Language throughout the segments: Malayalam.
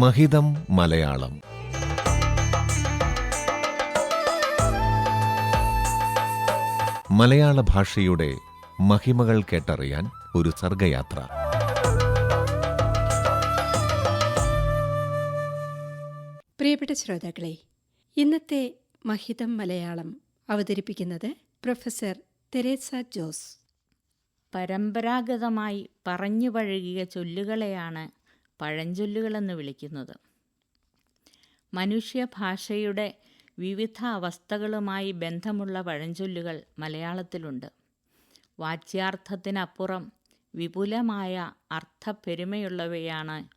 മഹിതം മലയാളം. മലയാള ഭാഷയുടെ മഹിമകൾ കേട്ടറിയാൻ ഒരു സർഗയാത്ര. പ്രിയപ്പെട്ട ശ്രോതാക്കളെ ഇന്നത്തെ മഹിതം മലയാളം അവതരിപ്പിക്കുന്നത് പ്രൊഫസർ തെരേസ ജോസ്. പരമ്പരാഗതമായി പറഞ്ഞു പഴകിയ ചൊല്ലുകളെയാണ് പഴഞ്ചൊല്ലുകളെന്ന് വിളിക്കുന്നത്. മനുഷ്യഭാഷയുടെ വിവിധ അവസ്ഥകളുമായി ബന്ധമുള്ള പഴഞ്ചൊല്ലുകൾ മലയാളത്തിലുണ്ട്. വാച്യാർത്ഥത്തിനപ്പുറം വിപുലമായ അർത്ഥപ്പെരുമയുള്ളവയാണ്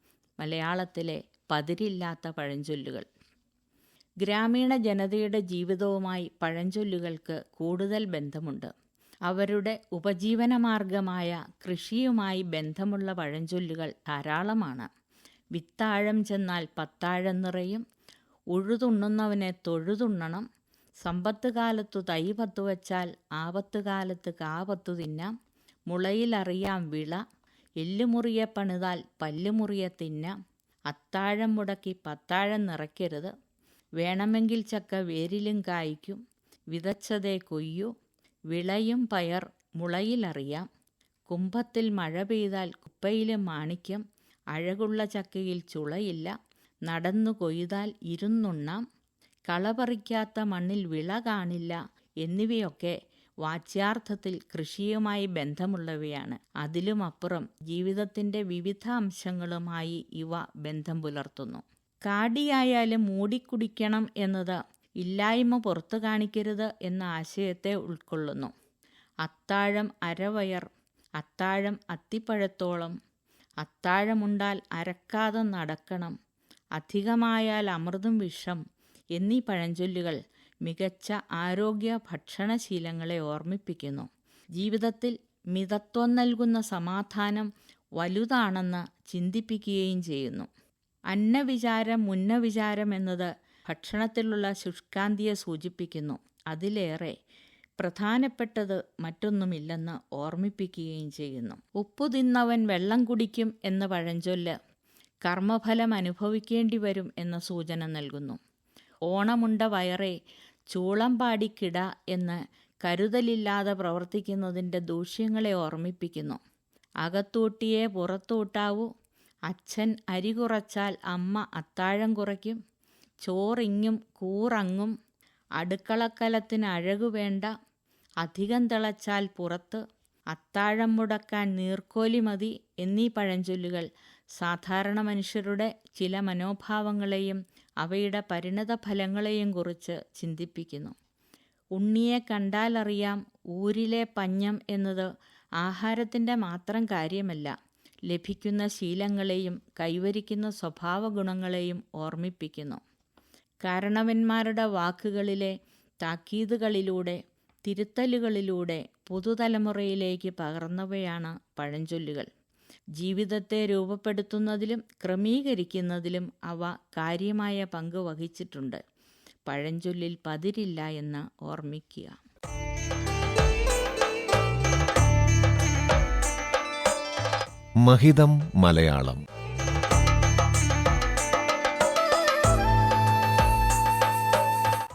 മലയാളത്തിലെ പതിരില്ലാത്ത പഴഞ്ചൊല്ലുകൾ. ഗ്രാമീണ ജനതയുടെ ജീവിതവുമായി പഴഞ്ചൊല്ലുകൾക്ക് കൂടുതൽ ബന്ധമുണ്ട്. അവരുടെ ഉപജീവനമാർഗമായ കൃഷിയുമായി ബന്ധമുള്ള പഴഞ്ചൊല്ലുകൾ ധാരാളമാണ്. വിത്താഴം ചെന്നാൽ പത്താഴം നിറയും. ഉഴുതുണ്ണുന്നവനെ തൊഴുതുണ്ണണം. സമ്പത്ത് കാലത്തു തൈ പത്തു വച്ചാൽ ആപത്ത് കാലത്ത് കാപത്തു തിന്നാം. മുളയിലറിയാം വിള. എല്ലുമുറിയെ പണിതാൽ പല്ലുമുറിയെ തിന്നാം. അത്താഴം മുടക്കി പത്താഴം നിറയ്ക്കരുത്. വേണമെങ്കിൽ ചക്ക വേരിലും കായ്ക്കും. വിതച്ചതേ കൊയ്യൂ. വിളയും പയർ മുളയിലറിയാം കുംഭത്തിൽ മഴ പെയ്താൽ കുപ്പയിലും മാണിക്യം. അഴകുള്ള ചക്കയിൽ ചുളയില്ല. നടന്നു കൊയ്താൽ ഇരുന്നുണ്ണാം. കളപറിക്കാത്ത മണ്ണിൽ വിള കാണില്ല എന്നിവയൊക്കെ വാച്യാർത്ഥത്തിൽ കൃഷിയുമായി ബന്ധമുള്ളവയാണ്. അതിലുമപ്പുറം ജീവിതത്തിന്റെ വിവിധ അംശങ്ങളുമായി ഇവ ബന്ധം പുലർത്തുന്നു. കാടിയായാലും മൂടിക്കുടിക്കണം എന്നത് ഇല്ലായ്മ പുറത്തു കാണിക്കരുത് എന്ന ആശയത്തെ ഉൾക്കൊള്ളുന്നു. അത്താഴം അരവയർ അത്താഴം അത്തിപ്പഴത്തോളം അത്താഴമുണ്ടാൽ അരക്കാതെ നടക്കണം. അധികമായാൽ അമൃതും വിഷം എന്നീ പഴഞ്ചൊല്ലുകൾ മികച്ച ആരോഗ്യ ഭക്ഷണശീലങ്ങളെ ഓർമ്മിപ്പിക്കുന്നു. ജീവിതത്തിൽ മിതത്വം നൽകുന്ന സമാധാനം വലുതാണെന്ന് ചിന്തിപ്പിക്കുകയും ചെയ്യുന്നു. അന്നവിചാരം മുന്നവിചാരം എന്നത് ഭക്ഷണത്തിലുള്ള ശുഷ്കാന്തിയെ സൂചിപ്പിക്കുന്നു. അതിലേറെ പ്രധാനപ്പെട്ടത് മറ്റൊന്നുമില്ലെന്ന് ഓർമ്മിപ്പിക്കുകയും ചെയ്യുന്നു. ഉപ്പു തിന്നവൻ വെള്ളം കുടിക്കും എന്ന പഴഞ്ചൊല്ല് കർമ്മഫലം അനുഭവിക്കേണ്ടി വരും എന്ന സൂചന നൽകുന്നു. ഓണമുണ്ട വയറെ ചൂളം പാടിക്കിട എന്ന് കരുതലില്ലാതെ പ്രവർത്തിക്കുന്നതിന്റെ ദൂഷ്യങ്ങളെ ഓർമ്മിപ്പിക്കുന്നു. അകത്തൂട്ടിയെ പുറത്തൂട്ടാവൂ. അച്ഛൻ അരി കുറച്ചാൽ അമ്മ അത്താഴം കുറയ്ക്കും. ചോറിങ്ങും കൂറങ്ങും. അടുക്കളക്കലത്തിന് അഴകു വേണ്ട. അധികം തിളച്ചാൽ പുറത്ത്. അത്താഴം മുടക്കാൻ നീർക്കോലി മതി എന്നീ പഴഞ്ചൊല്ലുകൾ. സാധാരണ മനുഷ്യരുടെ ചില മനോഭാവങ്ങളെയും അവയുടെ പരിണത ഫലങ്ങളെയും കുറിച്ച് ചിന്തിപ്പിക്കുന്നു. ഉണ്ണിയെ കണ്ടാലറിയാം ഊരിലെ പഞ്ഞം എന്നത് ആഹാരത്തിന്റെ മാത്രം കാര്യമല്ല. ലഭിക്കുന്ന ശീലങ്ങളെയും കൈവരിക്കുന്ന സ്വഭാവ ഗുണങ്ങളെയും ഓർമ്മിപ്പിക്കുന്നു. കാരണവന്മാരുടെ വാക്കുകളിലെ താക്കീതുകളിലൂടെ തിരുത്തലുകളിലൂടെ പുതുതലമുറയിലേക്ക് പകർന്നവയാണ് പഴഞ്ചൊല്ലുകൾ. ജീവിതത്തെ രൂപപ്പെടുത്തുന്നതിലും ക്രമീകരിക്കുന്നതിലും അവ കാര്യമായ പങ്ക് വഹിച്ചിട്ടുണ്ട്. പഴഞ്ചൊല്ലിൽ പതിരില്ല എന്ന് ഓർമ്മിക്കുക. മഹിതം മലയാളം